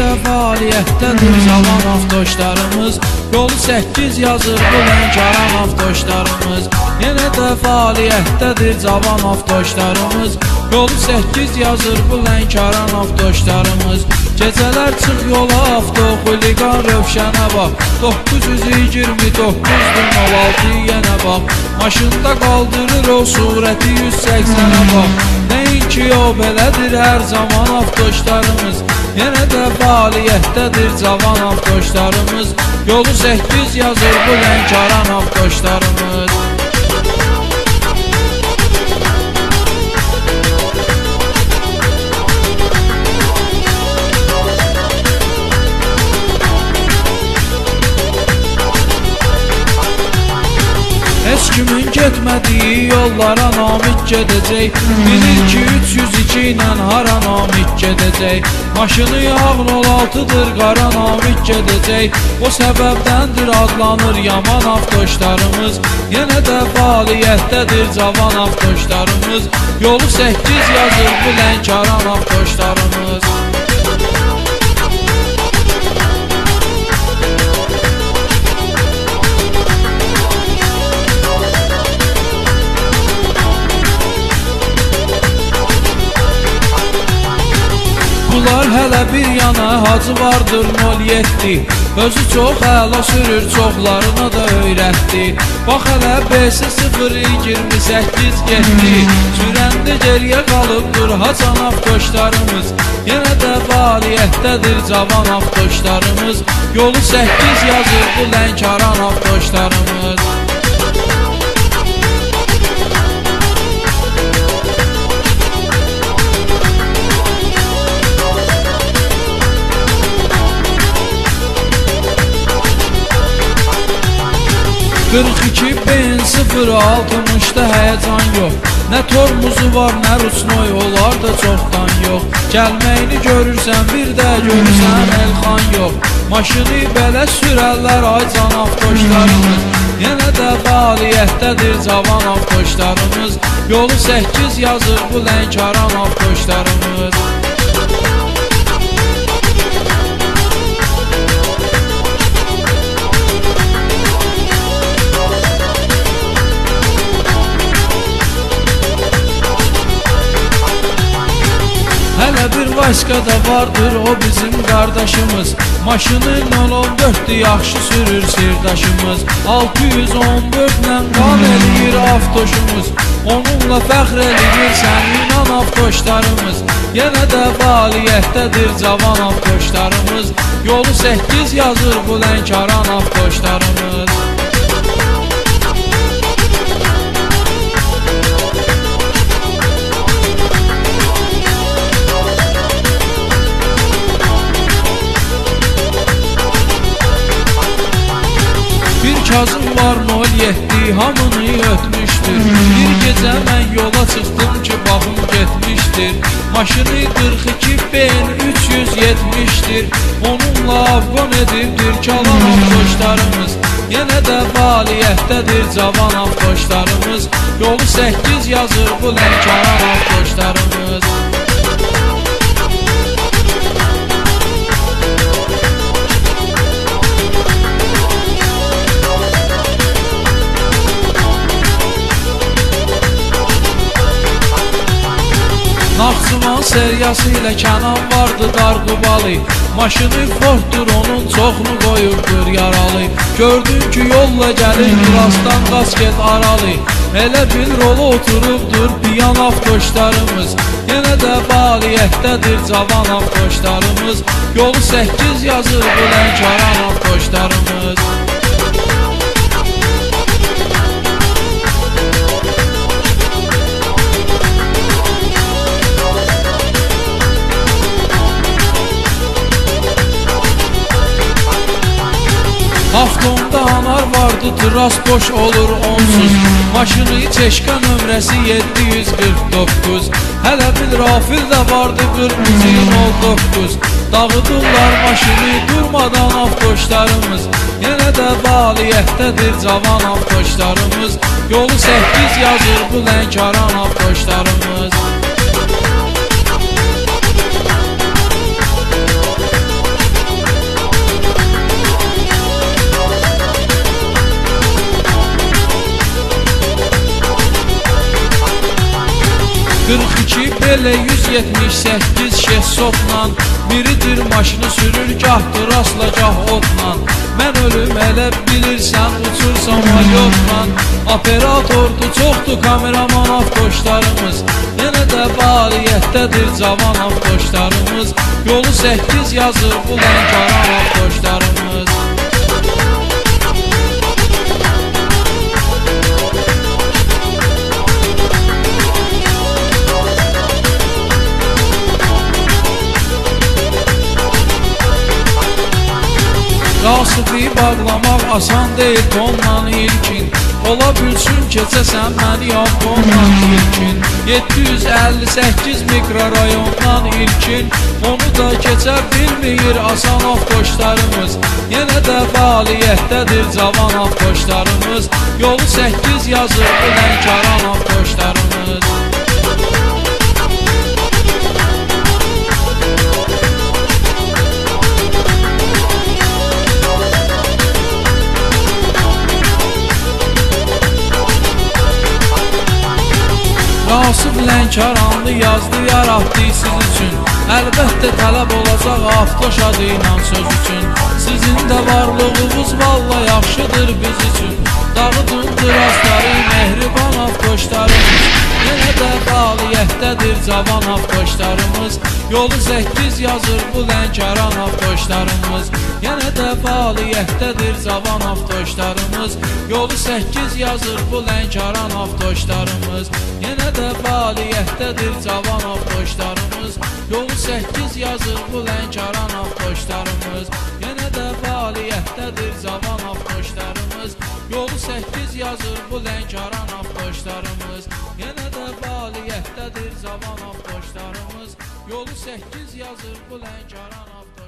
də fəaliyyətdədir cavan avtoşlarımız. Yolu 8 yazır lənkəran avtoşlarımız. Yenə də fəaliyyətdədir cavan avtoşlarımız. Yolu 8 yazır lənkəran avtoşlarımız. Gecələr çıx yola avto xuliqan rövşənə bax. 929 din 06 yenə bax. Maşında qaldırır o surəti 180-ə bax. Nəinki o belədir hər zaman avtoşlarımız Yenə də fəaliyyətdədir cavan avtoşlarımız. Yolu 8 yazır bu lənkəran avtoşlarımız Kimin getmədiyi yollara namik gedəcək. Bilir ki 302 ilə hara namik gedəcək? Maşını yağın 16-dır qara namik gedəcək. O səbəbdəndir adlanır yaman avtoşlarımız. Yenə də fəaliyyətdədir cavan avtoşlarımız. Yolu 8 yazır bu lənkaran avtoşlarımız Bunlar hələ bir yana hacı vardır 07 Özü çox əla sürür, çoxlarına da öyrətdi. Bax hələ B-si 0-28 getdi. Sürəndə geriyə qalıbdır hacan avtoşlarımız. Yenə də fəaliyyətdədir cavan avtoşlarımız. Yolu 8 yazır bu lənkaran avtoşlarımız Qırx iki ben sıfır altmışda həyəcan yox Nə tormuzu var, nə rusnoy, onlar da çoxdan yox Gəlməyini görürsən, bir də görürsən Elxan yox Maşını belə sürərlər ay can avtoşlarımız Yenə də fəaliyyətdədir cavan avtoşlarımız Yolu 8 yazır bu lənkaran avtoşlarımız başqa da vardır o bizim qardaşımız Maşını 014-dür yaxşı sürür sirdaşımız. 614-lə qan eləyir avtoşumuz. Onunla fəxr eləyir sənin avtoşlarımız. Yenə də fəaliyyətdədir cavan avtoşlarımız. Yolu 8 yazır bu lənkaran avtoşlarımız Kazım var 07 hamını ötmüşdür Bir gecə mən yola çıxdım ki baxım getmişdir Maşını 42 ben 370'dir Onunla afqon edibdir kalan avtoşlarımız Yenə də fəaliyyətdədir cavan avtoşlarımız Yolu 8 yazır bu lənkaran avtoşlarımız Naxçıvan seriyası ilə Kənan vardı Darqubalı Maşını Forddur onun çoxunu qoyubdur yaralı. Gördün ki yolla gəlir Qurasdan qaç get aralı. Elə bil rolu oturubdur piyan avtoşlarımız Yenə də fəaliyyətdədir cavan avtoşlarımız Yolu 8 yazır bu lənkaran avtoşlarımız Haftonda anar vardı tras boş olur onsuz. Maşını çeşka nömrəsi 749 Hələ bir rafil də vardı qırmızı 09 Dağıdırlar maşını durmadan avtoşlarımız Yenə də fəaliyyətdədir cavan avtoşlarımız Yolu 8 yazır bu lənkaran avtoşlarımız 42 belə 178 şehsotla Biridir maşını sürür gahdır asla gah otla. Mən ölüm elə bilirsən uçur samalyotla Operatordur çoxdur kameraman avtoşlarımız. Yenə də fəaliyyətdədir cavan avtoşlarımız. Yolu 8 yazır bu lənkaran avtoşlarımız Rasibi bağlamaq asan deyil tonla ilkin. Ola bilsin keçəsən məni Yaponla ilkin. 758 mikrorayondan ilkin. Onu da keçə bilmir asan avtoşlarımız. Yenə də fəaliyyətdədir cavan avtoşlarımız. Yolu 8 yazır bu lənkaran avtoşlarımız Nasib Lənkəranlı yazdı yaratdı siz üçün. Əlbəttə tələb olacaq avtoş adı ilə söz üçün. Sizin də varlığınız valla yaxşıdır biz üçün. Dağıdın tirasları mehriban avtoşlarımız Yenə də fəaliyyətdədir cavan avtoşlarımız. Yolu 8 yazır bu Lənkəran avtoşlarımız. Yenə də fəaliyyətdədir cavan avtoşlarımız. Yolu 8 yazır bu Lənkəran avtoşlarımız. Yenə də fəaliyyətdədir cavan avtoşlarımız. Yolu 8 yazır bu Lənkəran avtoşlarımız. Yenə də fəaliyyətdədir cavan avtoşlarımız Yolu 8 yazır bu Lənkəran avtoşlarımız Yenə də fəaliyyətdədir cavan avtoşlarımız Yolu 8 yazır bu Lənkəran avtoşlarımız